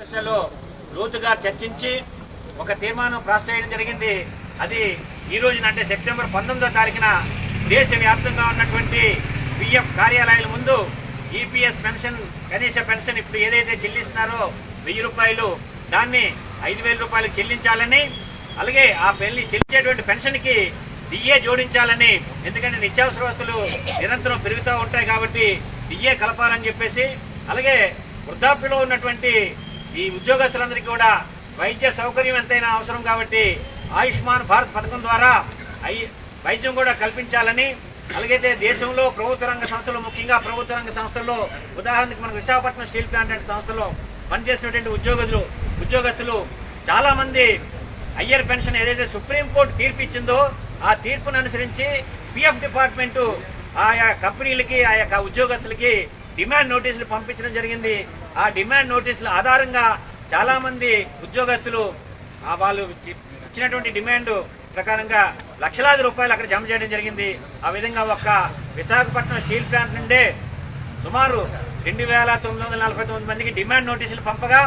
సమస్యలో లోతుగా చర్చించి ఒక తీర్మానం ప్రాసెస్ చేయడం జరిగింది. అది ఈ రోజున అంటే సెప్టెంబర్ పంతొమ్మిదో తారీఖున దేశవ్యాప్తంగా ఉన్నటువంటి పిఎఫ్ కార్యాలయాల ముందు ఈపీఎస్ పెన్షన్ కనీస పెన్షన్ ఇప్పుడు ఏదైతే చెల్లిస్తున్నారో వెయ్యి రూపాయలు దాన్ని ఐదు వేల రూపాయలు చెల్లించాలని అలాగే ఆ పెళ్ళి చెల్లించేటువంటి పెన్షన్కి డిఏ జోడించాలని ఎందుకంటే నిత్యావసర వస్తువులు నిరంతరం పెరుగుతూ ఉంటాయి కాబట్టి డిఏ కలపాలని చెప్పేసి అలాగే వృద్ధాప్యలో ఉన్నటువంటి ఈ ఉద్యోగస్తులందరికీ కూడా వైద్య సౌకర్యం ఎంతైనా అవసరం కాబట్టి ఆయుష్మాన్ భారత్ పథకం ద్వారా ఐ వైద్యం కూడా కల్పించాలని అలాగైతే దేశంలో ప్రభుత్వ రంగ సంస్థలు ముఖ్యంగా ప్రభుత్వ రంగ సంస్థల్లో ఉదాహరణకు మనకు విశాఖపట్నం స్టీల్ ప్లాంట్ లాంటి సంస్థలో పనిచేసినటువంటి ఉద్యోగులు ఉద్యోగస్తులు చాలామంది అయ్యర్ పెన్షన్ ఏదైతే సుప్రీంకోర్టు తీర్పు ఇచ్చిందో ఆ తీర్పును అనుసరించి పిఎఫ్ డిపార్ట్మెంటు ఆయా కంపెనీలకి ఆ యొక్క ఉద్యోగస్తులకి డిమాండ్ నోటీసులు పంపించడం జరిగింది. ఆ డిమాండ్ నోటీసుల ఆధారంగా చాలామంది ఉద్యోగస్తులు వాళ్ళు ఇచ్చినటువంటి డిమాండ్ ప్రకారంగా లక్షలాది రూపాయలు అక్కడ జమ చేయడం జరిగింది. ఆ విధంగా ఒక్క విశాఖపట్నం స్టీల్ ప్లాంట్ నుండే సుమారు రెండు వేల తొమ్మిది వందల నలభై తొమ్మిది మందికి డిమాండ్ నోటీసులు పంపగా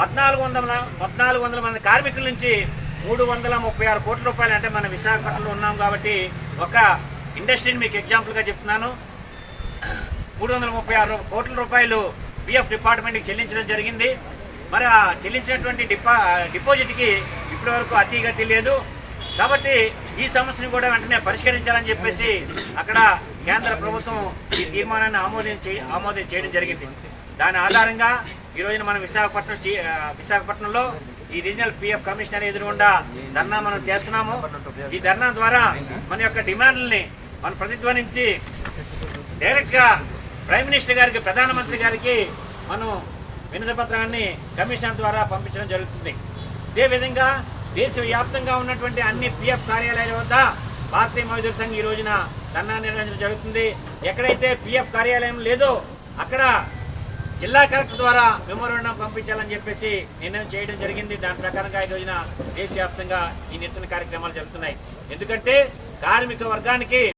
పద్నాలుగు వందల పద్నాలుగు వందల మంది కార్మికుల నుంచి మూడు వందల ముప్పై ఆరు కోట్ల రూపాయలు అంటే మన విశాఖపట్నంలో ఉన్నాం కాబట్టి ఒక ఇండస్ట్రీని మీకు ఎగ్జాంపుల్గా చెప్తున్నాను. మూడు వందల ముప్పై ఆరు కోట్ల రూపాయలు పిఎఫ్ డిపార్ట్మెంట్కి చెల్లించడం జరిగింది. మరి ఆ చెల్లించినటువంటి డిపా డిపాజిట్కి ఇప్పటి వరకు అతిగతి లేదు కాబట్టి ఈ సమస్యను కూడా వెంటనే పరిష్కరించాలని చెప్పేసి అక్కడ కేంద్ర ప్రభుత్వం ఈ తీర్మానాన్ని ఆమోదించి ఆమోదం చేయడం జరిగింది. దాని ఆధారంగా ఈ రోజున మనం విశాఖపట్నం విశాఖపట్నంలో ఈ రీజనల్ పిఎఫ్ కమిషనర్ ఎదురుగుండా ధర్నా మనం చేస్తున్నాము. ఈ ధర్నా ద్వారా మన యొక్క డిమాండ్లని మనం ప్రతిధ్వనించి డైరెక్ట్గా ప్రైమ్ మినిస్టర్ గారికి ప్రధానమంత్రి గారికి మనం వినతి పత్రాన్ని కమిషన్ ద్వారా పంపించడం జరుగుతుంది. అదేవిధంగా దేశవ్యాప్తంగా ఉన్నటువంటి అన్ని పిఎఫ్ కార్యాలయాల వద్ద భారతీయ మజదూర్ సంఘ్ ఈ రోజున ధర్నా నిర్వహించడం జరుగుతుంది. ఎక్కడైతే పిఎఫ్ కార్యాలయం లేదో అక్కడ జిల్లా కలెక్టర్ ద్వారా మెమోరాండం పంపించాలని చెప్పేసి నిర్ణయం చేయడం జరిగింది. దాని ప్రకారంగా ఈ రోజున దేశవ్యాప్తంగా ఈ నిరసన కార్యక్రమాలు జరుగుతున్నాయి. ఎందుకంటే కార్మిక వర్గానికి